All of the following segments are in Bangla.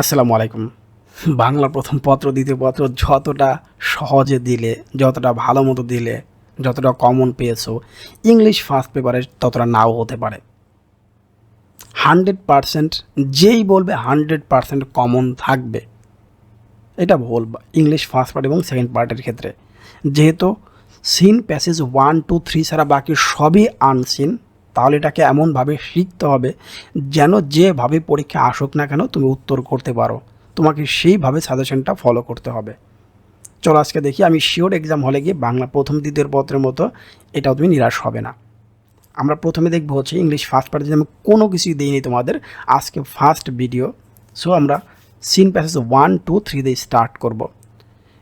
আসসালামু আলাইকুম। বাংলা প্রথম পত্র, দ্বিতীয় পত্র যতটা সহজে দিলে, যতটা ভালো মতো দিলে, যতটা কমন পেয়েছ ইংলিশ ফার্স্ট পেপারে ততটা নাও হতে পারে। হান্ড্রেড পারসেন্ট যেই বলবে হান্ড্রেড পারসেন্ট কমন থাকবে। এটা ভুল ইংলিশ ফার্স্ট পার্ট এবং সেকেন্ড পার্টের ক্ষেত্রে। যেহেতু seen passage one two three ছাড়া বাকি সবই আনসিন তাহলে এটাকে এমনভাবে শিখতে হবে যেন যেভাবে পরীক্ষা আসুক না কেন তুমি উত্তর করতে পারো। তোমাকে সেইভাবে সাজেশনটা ফলো করতে হবে। চলো আজকে দেখি, আমি শিওর এক্সাম হলে গিয়ে বাংলা প্রথম দ্বিতীয় পত্রের মতো এটাও তুমি নিরাশ হবে না। আমরা প্রথমে দেখব হচ্ছে ইংলিশ ফার্স্ট পার্টে আমি কোনো কিছুই দিইনি তোমাদের আজকে ফার্স্ট ভিডিও সো আমরা seen passage one two three দিয়ে স্টার্ট করব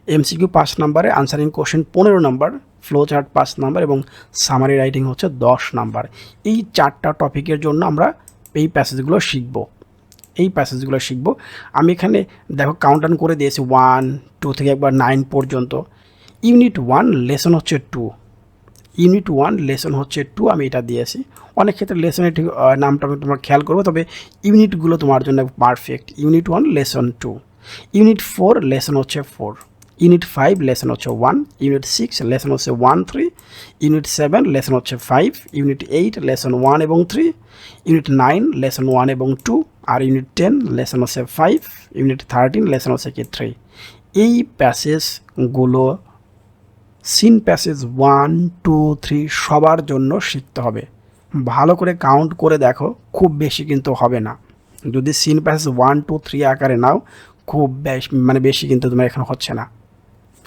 এমসিকিউ পাঁচ নাম্বারে আনসারিং কোশ্চেন পনেরো নাম্বার ফ্লো চার্ট পাঁচ নাম্বার এবং সামারি রাইটিং হচ্ছে দশ নাম্বার। এই চারটা টপিকের জন্য আমরা এই প্যাসেজগুলো শিখব। এই প্যাসেজগুলো শিখব। আমি এখানে দেখো কাউন্টান করে দিয়েছি ওয়ান টু থেকে একবার নাইন পর্যন্ত। ইউনিট ওয়ান লেসন হচ্ছে টু ইউনিট ওয়ান লেসন হচ্ছে টু আমি এটা দিয়েছি। অনেক ক্ষেত্রে লেসনের ঠিক নামটা আমি তোমার খেয়াল করব, তবে ইউনিটগুলো তোমার জন্য perfect unit one lesson two unit four lesson হচ্ছে ফোর ইউনিট ফাইভ লেসন হচ্ছে ওয়ান ইউনিট সিক্স লেসন হচ্ছে one three unit seven lesson হচ্ছে five unit eight lesson one এবং three unit nine lesson one এবং টু আর ইউনিট টেন লেসন হচ্ছে ফাইভ ইউনিট থার্টিন লেসন হচ্ছে কি থ্রি এই প্যাসেজগুলো seen passage one two three সবার জন্য শিখতে হবে। ভালো করে কাউন্ট করে দেখো, খুব বেশি কিন্তু হবে না। যদি seen passage one two three আকারে নাও, খুব বেশ মানে বেশি কিন্তু তোমার এখানে হচ্ছে না।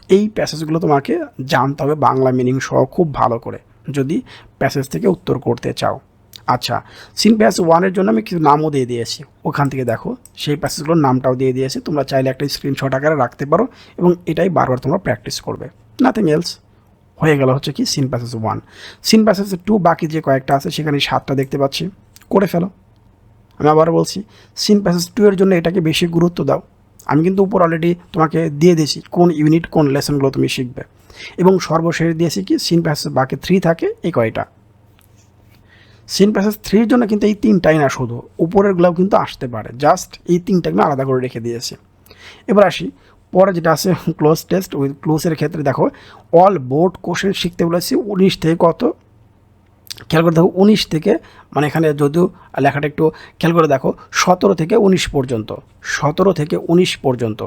এই প্যাসেজগুলো তোমাকে জানতে হবে বাংলা মিনিং সহ খুব ভালো করে, যদি প্যাসেজ থেকে উত্তর করতে চাও। আচ্ছা সিন প্যাসেজ ওয়ানের জন্য আমি কিছু নামও দিয়ে দিয়েছি। ওখান থেকে দেখো, সেই প্যাসেজগুলোর নামটাও দিয়ে দিয়েছি। তোমরা চাইলে একটা স্ক্রিনশট আকারে রাখতে পারো এবং এটাই বারবার তোমরা প্র্যাকটিস করবে। নাথিং এলস হয়ে গেল হচ্ছে কি seen passage one seen passage two বাকি যে কয়েকটা আছে, সেখানে সাতটা দেখতে পাচ্ছি। করে ফেলো। আমি আবার বলছি সিন প্যাসেজ টু এর জন্য এটাকে বেশি গুরুত্ব দাও। আমি কিন্তু উপর অলরেডি তোমাকে দিয়ে দিয়েছি কোন ইউনিট কোন লেসনগুলো তুমি শিখবে। এবং সর্বশেষ দিয়েছি কি সিন প্যাসেজ বাকি থ্রি থাকে এই কয়টা। সিন প্যাসেজ থ্রির জন্য কিন্তু এই তিনটাই না শুধু উপরেরগুলোও কিন্তু আসতে পারে। জাস্ট এই তিনটাকে আমি আলাদা করে রেখে দিয়েছি। এবার আসি, পরে যেটা আছে ক্লোজ টেস্ট উইথ ক্লোজের ক্ষেত্রে দেখো অল বোর্ড কোশ্চেন শিখতে বলেছি, উনিশ থেকে কত? খেয়াল করে দেখো, উনিশ থেকে মানে এখানে যদিও লেখাটা একটু খেয়াল করে দেখো, সতেরো থেকে উনিশ পর্যন্ত, সতেরো থেকে উনিশ পর্যন্ত,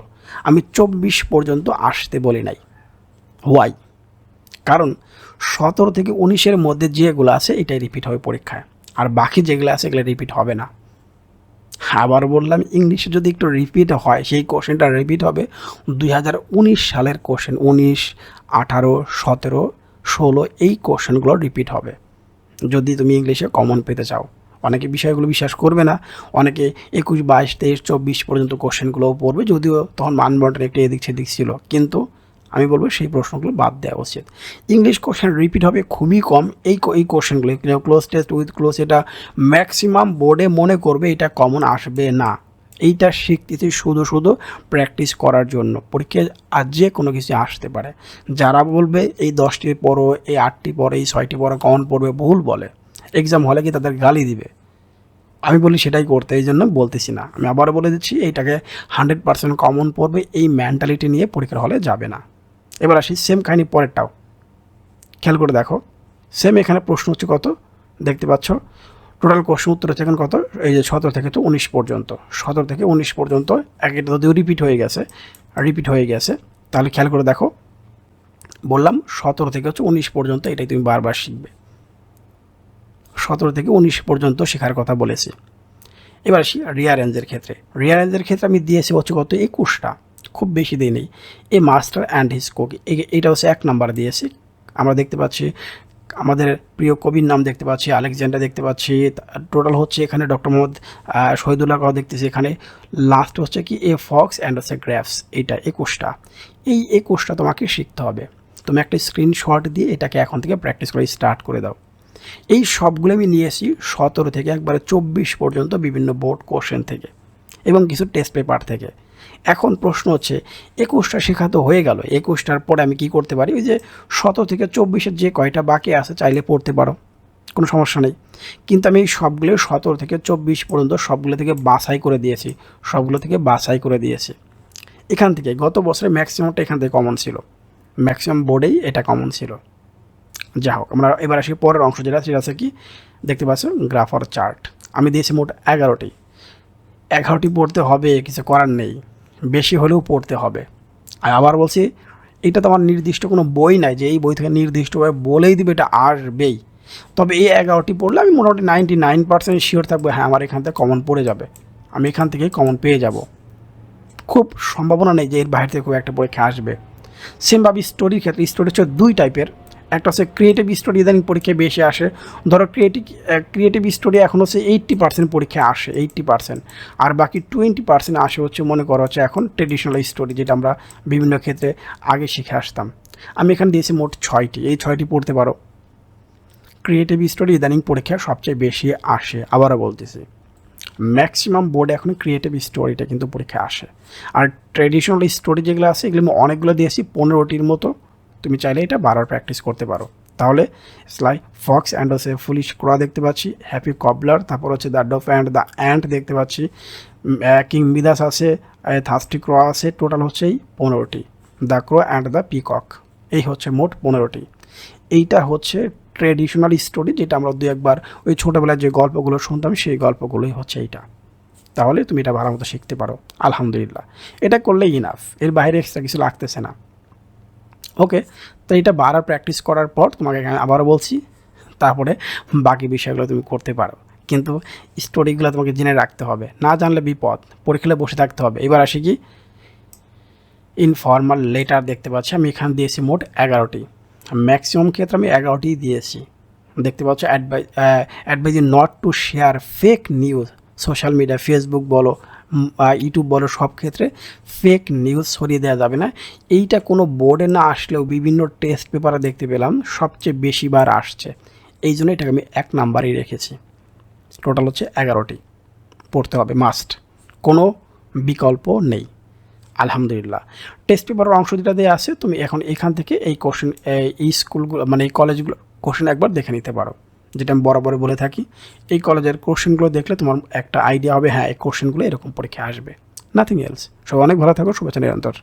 আমি চব্বিশ পর্যন্ত আসতে বলি নাই। ওয়াই কারণ সতেরো থেকে উনিশের মধ্যে যেগুলো আছে, এটাই রিপিট হবে পরীক্ষায়। আর বাকি যেগুলো আছে, এগুলো রিপিট হবে না। আবার বললাম ইংলিশে যদি একটু রিপিট হয়, সেই কোশ্চেনটা রিপিট হবে দুই হাজার উনিশ সালের কোশ্চেন উনিশ, আঠারো, সতেরো, ষোলো, এই কোশ্চেনগুলো রিপিট হবে। যদি তুমি ইংলিশে কমন পেতে চাও। অনেকে বিষয়গুলো বিশ্বাস করবে না। অনেকে একুশ, বাইশ, তেইশ, চব্বিশ পর্যন্ত কোশ্চেনগুলোও পড়বে, যদিও তখন মানবন্টন একটু এদিক সেদিক ছিল। কিন্তু আমি বলব সেই প্রশ্নগুলো বাদ দেওয়া উচিত। ইংলিশ কোশ্চেন রিপিট হবে খুবই কম। এই এই কোশ্চেনগুলো ক্লোজ টেস্ট উইথ ক্লোজ এটা ম্যাক্সিমাম বোর্ডে মনে করবে এটা কমন আসবে না। এইটা শিখতেছি শুধু শুধু প্র্যাকটিস করার জন্য। পরীক্ষায় আর যে কোনো কিছু আসতে পারে। যারা বলবে এই দশটি পড়ো, এই আটটি পড়ো, এই ছয়টি পড়ো কমন পড়বে, ভুল বলে। এক্সাম হলে কি তাদের গালি দিবে? আমি বলি সেটাই করতে, এই জন্য বলতেছি না। আমি আবারও বলে দিচ্ছি, এইটাকে হান্ড্রেড পার্সেন্ট কমন পড়বে, এই মেন্টালিটি নিয়ে পরীক্ষার হলে যাবে না। এবার আসি সেম কাহিনী পরেরটাও। খেয়াল করে দেখো। সেম এখানে প্রশ্ন হচ্ছে কত? দেখতে পাচ্ছ? টোটাল হচ্ছে এখন কত? এই যে সতেরো থেকে তো উনিশ পর্যন্ত। সতেরো থেকে উনিশ পর্যন্ত। এক একটা যদিও রিপিট হয়ে গেছে। রিপিট হয়ে গেছে। তাহলে খেয়াল করে দেখো। বললাম সতেরো থেকে হচ্ছে উনিশ পর্যন্ত, এটাই তুমি বারবার শিখবে। সতেরো থেকে উনিশ পর্যন্ত শেখার কথা বলেছি। এবার আসি রিয়ারেঞ্জের ক্ষেত্রে। রিয়ারেঞ্জের ক্ষেত্রে আমি দিয়েছি হচ্ছে কত একুশটা। খুব বেশি দিই নেই a master and his cook এটা হচ্ছে এক নাম্বার দিয়েছি। আমরা দেখতে পাচ্ছি আমাদের প্রিয় কবির নাম দেখতে পাচ্ছি, আলেকজান্ডার দেখতে পাচ্ছি। টোটাল হচ্ছে এখানে ডক্টর মোহাম্মদ শহীদুল্লাহ কাও দেখতেছি এখানে। লাস্ট হচ্ছে কি এ ফক্স অ্যান্ড হচ্ছে গ্রাফস এইটা একুশটা। এই একুশটা তোমাকে শিখতে হবে। তুমি একটা স্ক্রিনশট দিয়ে এটাকে এখন থেকে প্র্যাকটিস করে স্টার্ট করে দাও। এই সবগুলো আমি নিয়ে এসি সতেরো থেকে একবারে চব্বিশ পর্যন্ত বিভিন্ন বোর্ড কোশ্চেন থেকে এবং কিছু টেস্ট পেপার থেকে। এখন প্রশ্ন হচ্ছে, একুশটা শেখা তো হয়ে গেল, একুশটার পরে আমি কি করতে পারি? ওই যে সতেরো থেকে চব্বিশের যে কয়টা বাকি আছে চাইলে পড়তে পারো, কোনো সমস্যা নেই। কিন্তু আমি সবগুলো সতেরো থেকে চব্বিশ পর্যন্ত সবগুলো থেকে বাছাই করে দিয়েছি, সবগুলো থেকে বাছাই করে দিয়েছি। এখান থেকে গত বছরে ম্যাক্সিমামটা এখান থেকে কমন ছিল, ম্যাক্সিমাম বোর্ডেই এটা কমন ছিল। যা হোক, আমরা এবার আসি পরের অংশ যেটা, সেটা আছে কি, দেখতে পাচ্ছ গ্রাফার চার্ট আমি দিয়েছি মোট এগারোটি। এগারোটি পড়তে হবে, কিছু করার নেই। বেশি হলেও পড়তে হবে। আর আবার বলছি, এটা তো আমার নির্দিষ্ট কোনো বই নাই যে এই বই থেকে নির্দিষ্টভাবে বলেই দিবে এটা আসবেই। তবে এই এগারোটি পড়লে আমি মোটামুটি নাইনটি নাইন পার্সেন্ট শিওর থাকব হ্যাঁ আমার এখান থেকে কমন পড়ে যাবে। আমি এখান থেকে কমন পেয়ে যাব। খুব সম্ভাবনা নেই যে এর বাইরে থেকে খুব একটা পরীক্ষা আসবে। সেমভাবে স্টোরির ক্ষেত্রে স্টোরি হচ্ছে দুই টাইপের একটা হচ্ছে ক্রিয়েটিভ স্টোরি ইদানিং পরীক্ষায় বেশি আসে। ধরো ক্রিয়েটিভ ক্রিয়েটিভ স্টোরি এখন হচ্ছে এইট্টি পার্সেন্ট পরীক্ষায় আসে এইট্টি পার্সেন্ট আর বাকি টোয়েন্টি পার্সেন্ট আসে হচ্ছে মনে করা হচ্ছে এখন ট্রেডিশনাল স্টোরি যেটা আমরা বিভিন্ন ক্ষেত্রে আগে শিখে আসতাম। আমি এখানে দিয়েছি মোট ছয়টি, এই ছয়টি পড়তে পারো। ক্রিয়েটিভ স্টোরি ইদানিং পরীক্ষায় সবচেয়ে বেশি আসে, আবারও বলতেছি। ম্যাক্সিমাম বোর্ডে এখন ক্রিয়েটিভ স্টোরিটা কিন্তু পরীক্ষায় আসে। আর ট্রেডিশনাল স্টোরি যেগুলো আছে, এগুলো আমি অনেকগুলো দিয়েছি, পনেরোটির মতো। তুমি চাইলে এটা বারবার প্র্যাকটিস করতে পারো। তাহলে স্লাই ফক্স অ্যান্ড হচ্ছে ফুলিশ ক্রোয়া দেখতে পাচ্ছি হ্যাপি কবলার তারপর হচ্ছে the dove and the ant দেখতে পাচ্ছি কিং মিদাস আছে থার্স্টি ক্রো আছে টোটাল হচ্ছে এই পনেরোটি the crow and the peacock এই হচ্ছে মোট পনেরোটি। এইটা হচ্ছে ট্রেডিশনাল স্টোরি যেটা আমরা দু একবার ওই ছোটোবেলায় যে গল্পগুলো শুনতাম, সেই গল্পগুলোই হচ্ছে এইটা। তাহলে তুমি এটা ভালো মতো শিখতে পারো, আলহামদুলিল্লাহ। এটা করলেই ইনাফ এর বাইরে এক্সট্রা কিছু লাগতেছে না। ওকে তো এটা বারবার প্র্যাকটিস করার পর তোমাকে এখানে আবারও বলছি, তারপরে বাকি বিষয়গুলো তুমি করতে পারো। কিন্তু স্টোরিগুলো তোমাকে জেনে রাখতে হবে, না জানলে বিপদ পরীক্ষায় বসে থাকতে হবে। এবার আসি কি? ইনফর্মাল লেটার দেখতে পাচ্ছি, আমি এখানে দিয়েছি মোট এগারোটি। ম্যাক্সিমাম ক্ষেত্রে আমি এগারোটি দিয়েছি। দেখতে পাচ্ছ advise advise not to share fake news social media Facebook বলো বা ইউটিউব বলো সব ক্ষেত্রে ফেক নিউজ ছড়িয়ে দেওয়া যাবে না। এইটা কোনো বোর্ডে না আসলেও বিভিন্ন টেস্ট পেপারে দেখতে পেলাম, সবচেয়ে বেশিবার আসছে। এই জন্য এটাকে আমি এক নাম্বারই রেখেছি। টোটাল হচ্ছে এগারোটি। পড়তে হবে মাস্ট কোনো বিকল্প নেই। আলহামদুলিল্লাহ। টেস্ট পেপারের অংশ যেটা দিয়ে আছে, তুমি এখন এখান থেকে এই কোশ্চেন এই স্কুলগুলো মানে এই কলেজগুলো কোশ্চেন একবার দেখে নিতে পারো। যেটা আমি বরাবর বলে থাকি, এই কলেজের কোশ্চেনগুলো দেখলে তোমার একটা আইডিয়া হবে হ্যাঁ এই কোশ্চেনগুলো এরকম পরীক্ষা আসবে। নাথিং এলস সব অনেক ভালো থাকো, শুভেচ্ছা নিরন্তর।